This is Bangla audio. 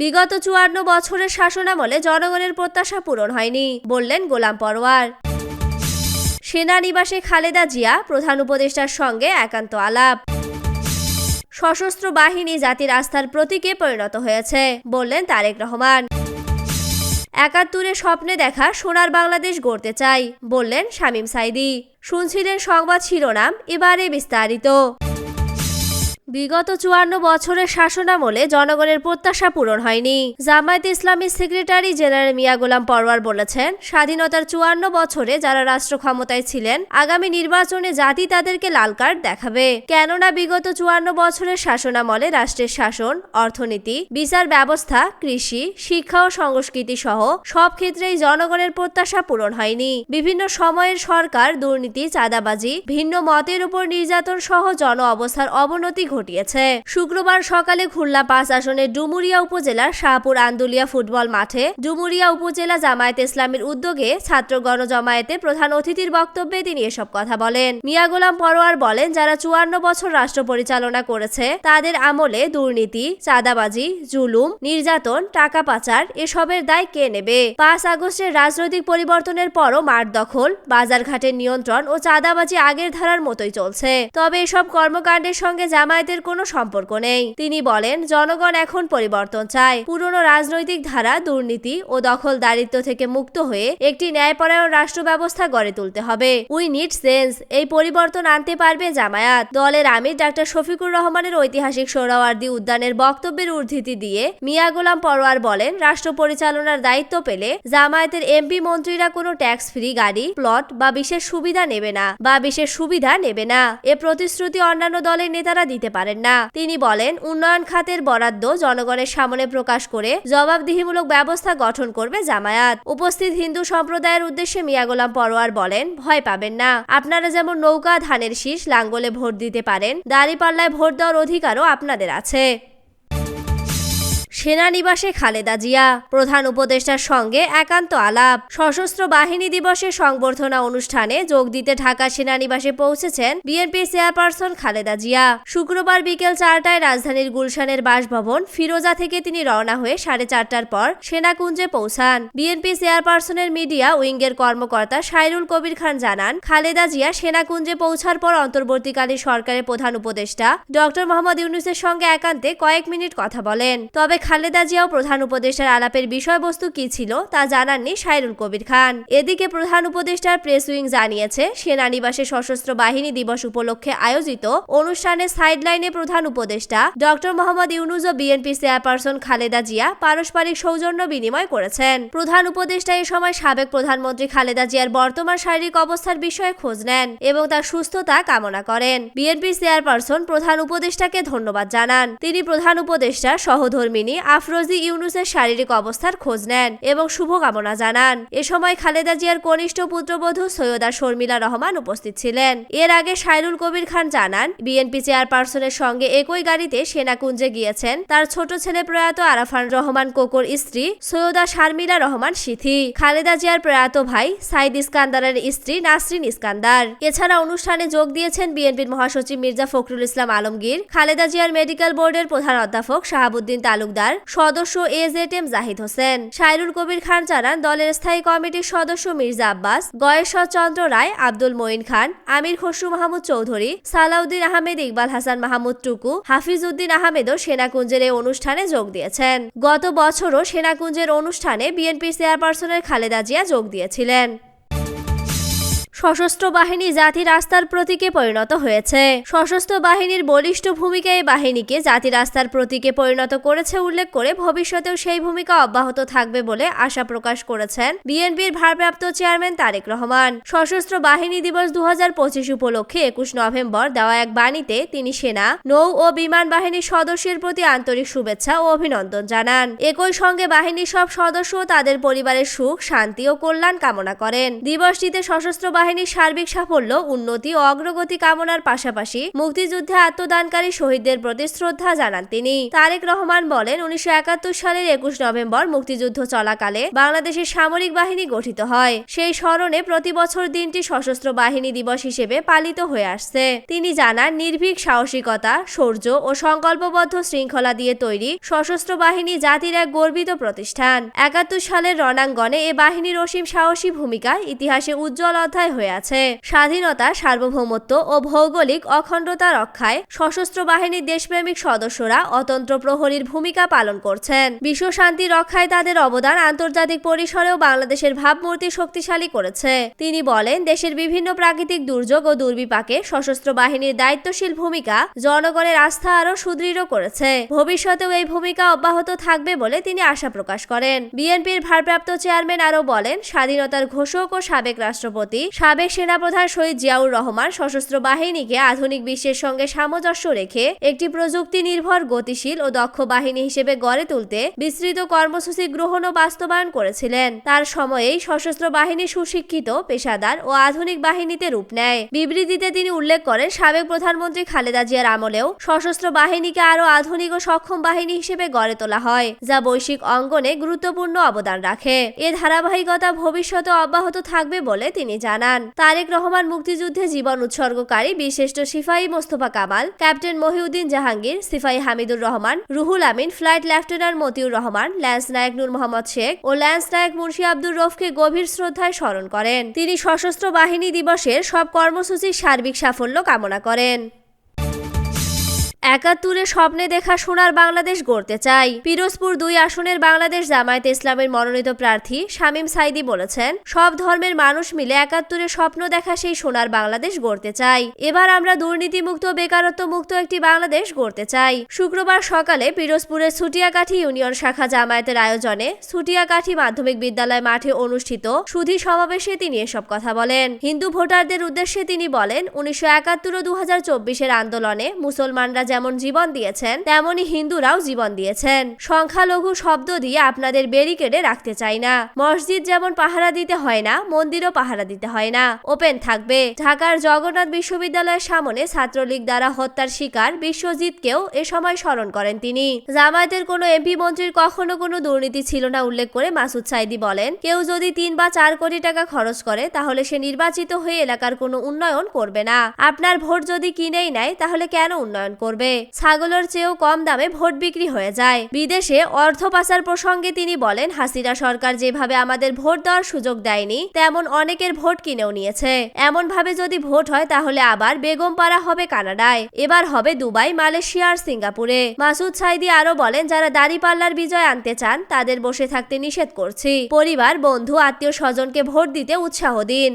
বিগত চুয়ান্ন বছরের শাসনামলে জনগণের প্রত্যাশা পূরণ হয়নি, বললেন গোলাম পরোয়ার। সেনানিবাসে খালেদা জিয়া, প্রধান উপদেষ্টার সঙ্গে একান্ত আলাপ। সশস্ত্র বাহিনী জাতির আস্থার প্রতীকে পরিণত হয়েছে, বললেন তারেক রহমান। একাত্তরে স্বপ্নে দেখা সোনার বাংলাদেশ গড়তে চাই, বললেন শামীম সাইদি। শুনছিলেন সংবাদ শিরোনাম, এবারে বিস্তারিত। বিগত চুয়ান্ন বছরের শাসনামলে জনগণের প্রত্যাশা পূরণ হয়নি। জামায়াত ইসলামীর সেক্রেটারি জেনারেল মিয়া গোলাম পরওয়ার বলেছেন, স্বাধীনতার চুয়ান্ন বছরে যারা রাষ্ট্র ক্ষমতায় ছিলেন, আগামী নির্বাচনে জাতি তাদেরকে লাল কার্ড দেখাবে। কেননা বিগত চুয়ান্ন বছরের শাসনামলে রাষ্ট্রের শাসন, অর্থনীতি, বিচার ব্যবস্থা, কৃষি, শিক্ষা ও সংস্কৃতি সহ সব ক্ষেত্রেই জনগণের প্রত্যাশা পূরণ হয়নি। বিভিন্ন সময়ের সরকার, দুর্নীতি, চাঁদাবাজি, ভিন্ন মতের উপর নির্যাতন সহ জন অবস্থার অবনতি ঘটিয়েছে। শুক্রবার সকালে খুলনা পাঁচ আসনের ডুমুরিয়া উপজেলার শাহপুর আন্দুলিয়া ফুটবল মাঠে ডুমুরিয়া উপজেলা জামায়াত ইসলামের উদ্যোগে ছাত্র গণজমায়েতে প্রধান অতিথির বক্তব্যে তিনি এসব কথা বলেন। মিয়া গোলাম পরোয়ার বলেন, যারা চুয়ান্ন বছর রাষ্ট্র পরিচালনা করেছে, তাদের আমলে দুর্নীতি, চাঁদাবাজি, জুলুম, নির্যাতন, টাকা পাচার, এসবের দায় কে নেবে? পাঁচ আগস্টের রাজনৈতিক পরিবর্তনের পরও মাঠ দখল, বাজারঘাটের নিয়ন্ত্রণ ও চাঁদাবাজি আগের ধারার মতোই চলছে। তবে এসব কর্মকাণ্ডের সঙ্গে জামায়াতের কোনো সম্পর্ক নেই। তিনি বলেন, জনগণ এখন পরিবর্তন চায়। পুরনো রাজনৈতিক ধারা, দুর্নীতি ও দখল দখলদারিত্ব থেকে মুক্ত হয়ে একটি ন্যায়পরায়ণ রাষ্ট্র ব্যবস্থা গড়ে তুলতে হবে। উই নিড সেন্স এই পরিবর্তন আনতে পারবে জামায়াত। দলের আমির ডাক্তার শফিকুর রহমানের ঐতিহাসিক সোহরাওয়ার্দী উদ্যানের বক্তব্যের উদ্ধৃতি দিয়ে মিয়া গোলাম পরোয়ার বলেন, রাষ্ট্র পরিচালনার দায়িত্ব পেলে জামায়াতের এমপি মন্ত্রীরা কোনো ট্যাক্স ফ্রি গাড়ি প্লট বা বিশেষ সুবিধা নেবে না বা বিশেষ সুবিধা নেবে না। এ প্রতিশ্রুতি অন্যান্য দলের নেতারা দিতে পারেন না। তিনি বলেন, উন্নয়ন খাতের বরাদ্দ জনগণের সামনে প্রকাশ করে জবাবদিহিমূলক ব্যবস্থা গঠন করবে জামায়াত। উপস্থিত হিন্দু সম্প্রদায়ের উদ্দেশ্যে মিয়া গোলাম পরোয়ার বলেন, ভয় পাবেন না। আপনারা যেমন নৌকা, ধানের শীষ, লাঙ্গলে ভোট দিতে পারেন, দাঁড়িপাল্লায় ভোট দেওয়ার অধিকারও আপনাদের আছে। সেনানিবাসে খালেদা জিয়া। প্রধান উপদেষ্টার সঙ্গে একান্ত আলাপ। সশস্ত্র বাহিনী দিবসের সংবর্ধনা অনুষ্ঠানে যোগ দিতে ঢাকা সেনানিবাসে পৌঁছেছেন বিএনপি চেয়ারপারসন খালেদা জিয়া। শুক্রবার বিকেল চারটায় রাজধানীর গুলশানের বাসভবন ফিরোজা থেকে তিনি রওনা হয়ে সাড়ে চারটার পর সেনাকুঞ্জে পৌঁছান। বিএনপি চেয়ারপারসনের মিডিয়া উইঙ্গের কর্মকর্তা সাইরুল কবির খান জানান, খালেদা জিয়া সেনাকুঞ্জে পৌঁছার পর অন্তর্বর্তীকালীন সরকারের প্রধান উপদেষ্টা ডক্টর মোহাম্মদ ইউনুসের সঙ্গে একান্তে কয়েক মিনিট কথা বলেন। তবে খালেদা জিয়াও প্রধান উপদেষ্টার আলাপের বিষয়বস্তু কি ছিল তা জানাননি সাইরুল কবির খান। এদিকে প্রধান উপদেষ্টার প্রেস উইং জানিয়েছে, সেনানিবাসে সশস্ত্র বাহিনী দিবস উপলক্ষে আয়োজিত অনুষ্ঠানে সাইডলাইনে প্রধান উপদেষ্টা ডক্টর মোহাম্মদ ইউনুস ও বিএনপি চেয়ারপারসন খালেদা জিয়া পারস্পরিক সৌজন্য বিনিময় করেছেন। প্রধান উপদেষ্টা এ সময় সাবেক প্রধানমন্ত্রী খালেদা জিয়ার বর্তমান শারীরিক অবস্থার বিষয়ে খোঁজ নেন এবং তার সুস্থতা কামনা করেন। বিএনপি চেয়ারপারসন প্রধান উপদেষ্টাকে ধন্যবাদ জানান। তিনি প্রধান উপদেষ্টা, সহধর্মিনী আফরোজি ইউনুসের শারীরিক অবস্থার খোঁজ নেন এবং শুভকামনা জানান। এ সময় খালেদা জিয়ার কনিষ্ঠ পুত্রবধূ সৈয়দা শর্মিলা রহমান উপস্থিত ছিলেন। এর আগে সাইরুল কবির খান জানান, বিএনপি চেয়ারপারসনের সঙ্গে একই গাড়িতে সেনাকুঞ্জে গিয়েছেন তার ছোট ছেলে প্রয়াত আরাফান রহমান কোকর স্ত্রী সৈয়দা শারমিলা রহমান সিথি। খালেদা জিয়ার প্রয়াত ভাই সাইদ ইস্কান্দারের স্ত্রী নাসরিন ইস্কান্দার। এছাড়া অনুষ্ঠানে যোগ দিয়েছেন বিএনপির মহাসচিব মির্জা ফখরুল ইসলাম আলমগীর, খালেদা জিয়ার মেডিকেল বোর্ডের প্রধান অধ্যাপক শাহাবুদ্দিন তালুকদার। সদস্য A Z M Zahid Hossain. Sairul Kabir Khan জানান, দলের স্থায়ী কমিটির সদস্য মির্জা আব্বাস, গয়েশ্বর চন্দ্র রায়, আব্দুল মঈন খান, আমির খসরু মাহমুদ চৌধুরী, সালাউদ্দিন আহমেদ ইকবাল হাসান মাহমুদ টুকু হাফিজ উদ্দিন আহমেদও সেনাকুঞ্জের এই অনুষ্ঠানে যোগ দিয়েছেন। গত বছরও সেনাকুঞ্জের অনুষ্ঠানে বিএনপি চেয়ারপারসনের খালেদা জিয়া যোগ দিয়েছিলেন। সশস্ত্র বাহিনী জাতির আস্থার প্রতীকে পরিণত হয়েছে। সশস্ত্র বাহিনীর বলিষ্ঠ ভূমিকা এই বাহিনীকে জাতির আস্থার প্রতীকে পরিণত করেছে উল্লেখ করে ভবিষ্যতেও সেই ভূমিকা অব্যাহত থাকবে বলে আশা প্রকাশ করেছেন বিএনপির ভারপ্রাপ্ত চেয়ারম্যান তারেক রহমান। সশস্ত্র বাহিনী দিবস দু উপলক্ষে একুশ নভেম্বর দেওয়া এক বাণীতে তিনি সেনা, নৌ ও বিমান বাহিনীর সদস্যের প্রতি আন্তরিক শুভেচ্ছা ও অভিনন্দন জানান। একই সঙ্গে বাহিনীর সব সদস্য তাদের পরিবারের সুখ, শান্তি ও কল্যাণ কামনা করেন। দিবসটিতে সশস্ত্র বাহিনীর সার্বিক সাফল্য, উন্নতি ও অগ্রগতি কামনার পাশাপাশি মুক্তিযুদ্ধে আত্মদানকারী শহীদদের প্রতি শ্রদ্ধা জানান তিনি। তারেক রহমান বলেন, উনিশশো একাত্তর সালের একুশ নভেম্বর মুক্তিযুদ্ধ চলাকালে বাংলাদেশের সামরিক বাহিনী গঠিত হয়। সেই স্মরণে প্রতি বছর দিনটি সশস্ত্র বাহিনী দিবস হিসেবে পালিত হয়ে আসছে। তিনি জানান, নির্ভীক সাহসিকতা, শৌর্য ও সংকল্পবদ্ধ শৃঙ্খলা দিয়ে তৈরি সশস্ত্র বাহিনী জাতির এক গর্বিত প্রতিষ্ঠান। একাত্তর সালের রণাঙ্গনে এ বাহিনীর অসীম সাহসী ভূমিকা ইতিহাসে উজ্জ্বল অধ্যায় হয়ে আছে। স্বাধীনতা, সার্বভৌমত্ব ও ভৌগোলিক অখণ্ডতা রক্ষায় সশস্ত্র বাহিনীর দেশপ্রেমিক সদস্যরা অতন্ত্র প্রহরীর ভূমিকা পালন করছেন। বিশ্ব শান্তি রক্ষায় তাদের অবদান আন্তর্জাতিক পরিসরেও বাংলাদেশের ভাবমূর্তি শক্তিশালী করেছে। তিনি বলেন, দেশের বিভিন্ন প্রাকৃতিক দুর্যোগ ও দুর্বিপাকে সশস্ত্র বাহিনীর দায়িত্বশীল ভূমিকা জনগণের আস্থা আরও সুদৃঢ় করেছে। ভবিষ্যতেও এই ভূমিকা অব্যাহত থাকবে বলে তিনি আশা প্রকাশ করেন। বিএনপির ভারপ্রাপ্ত চেয়ারম্যান আরও বলেন, স্বাধীনতার ঘোষক ও সাবেক রাষ্ট্রপতি সাবেক সেনাপ্রধান শহীদ জিয়াউর রহমান সশস্ত্র বাহিনীকে আধুনিক বিশ্বের সঙ্গে সামঞ্জস্য রেখে একটি প্রযুক্তি নির্ভর গতিশীল ও দক্ষ বাহিনী হিসেবে গড়ে তুলতে বিস্তৃত কর্মসূচি গ্রহণ ও বাস্তবায়ন করেছিলেন। তার সময়েই সশস্ত্র বাহিনী সুশিক্ষিত, পেশাদার ও আধুনিক বাহিনীতে রূপ নেয়। বিবৃতিতে তিনি উল্লেখ করেন, সাবেক প্রধানমন্ত্রী খালেদা জিয়ার আমলেও সশস্ত্র বাহিনীকে আরও আধুনিক ও সক্ষম বাহিনী হিসেবে গড়ে তোলা হয়, যা বৈশ্বিক অঙ্গনে গুরুত্বপূর্ণ অবদান রাখে। এ ধারাবাহিকতা ভবিষ্যতে অব্যাহত থাকবে বলে তিনি জানান। তারেক রহমান মুক্তিযুদ্ধে জীবন উৎসর্গকারী বিশিষ্ট সিফাই Mostafa Kamal, captain Mohiuddin Jahangir সিফাই Hamidur Rahman, Ruhul Amin, flight lieutenant Matiur Rahman, lance নায়ক নূর মোহাম্মদ শেখ ও ল্যান্স নায়ক মুন্সি আব্দুর রফকে গভীর শ্রদ্ধায় স্মরণ করেন। তিনি সশস্ত্র বাহিনী দিবসের সব কর্মসূচির সার্বিক সাফল্য কামনা করেন। একাত্তরে স্বপ্নে দেখা সোনার বাংলাদেশ গড়তে চাই। পিরোজপুর দুই আসনের বাংলাদেশ জামায়াতে ইসলামের মনোনীত প্রার্থী শামীম সাইদি বলেছেন, সব ধর্মের মানুষ মিলে একাত্তরে স্বপ্ন দেখা সেই সোনার বাংলাদেশ গড়তে চাই। এবার আমরা দুর্নীতিমুক্ত বেকারত্ব মুক্ত একটি বাংলাদেশ গড়তে চাই। শুক্রবার সকালে পিরোজপুরের ছুটিয়াকাঠি ইউনিয়ন শাখা জামায়াতের আয়োজনে ছুটিয়াকাঠি মাধ্যমিক বিদ্যালয় মাঠে অনুষ্ঠিত সুধী সমাবেশে তিনি এসব কথা বলেন। হিন্দু ভোটারদের উদ্দেশ্যে তিনি বলেন, উনিশশো একাত্তর ও দু আন্দোলনে মুসলমানরা যেমন জীবন দিয়েছেন, তেমনি হিন্দুরাও জীবন দিয়েছেন। সংখ্যালঘু শব্দ দিয়ে আপনাদের ব্যারিকেডে রাখতে চাই না। মসজিদ যেমন পাহারা দিতে হয় না, মন্দিরও পাহারা দিতে হয় না। ওপেন থাকবে। ঢাকার জগন্নাথ বিশ্ববিদ্যালয়ের সামনে ছাত্রলীগ দ্বারা হত্যার শিকার বিশ্বজিৎকেও এ সময় স্মরণ করেন তিনি। জামায়াতের কোনো এমপি মন্ত্রীর কখনো কোনো দুর্নীতি ছিল না উল্লেখ করে মাসুদ সাইদি বলেন, কেউ যদি তিন বা চার কোটি টাকা খরচ করে, তাহলে সে নির্বাচিত হয়ে এলাকার কোনো উন্নয়ন করবে না। আপনার ভোট যদি কিনেই নেয়, তাহলে কেন উন্নয়ন করবে? ছাগলের চেয়েও কম দামে ভোট বিক্রি হয়ে যায়। বিদেশে অর্থ পাচার প্রসঙ্গে তিনি বলেন, হাসিনা সরকার যেভাবে আমাদের ভোট দেওয়ার সুযোগ দেয়নি, তেমন অনেকের ভোট কিনেও নিয়েছে। এমন ভাবে যদি ভোট হয়, তাহলে আবার বেগম পাড়া হবে কানাডায়। এবার হবে দুবাই, মালয়েশিয়া আর সিঙ্গাপুরে। মাসুদ সাইদি আরও বলেন, যারা দাড়িপাল্লার বিজয় আনতে চান, তাদের বসে থাকতে নিষেধ করছি। পরিবার, বন্ধু আত্মীয় স্বজনকে ভোট দিতে উৎসাহ দিন।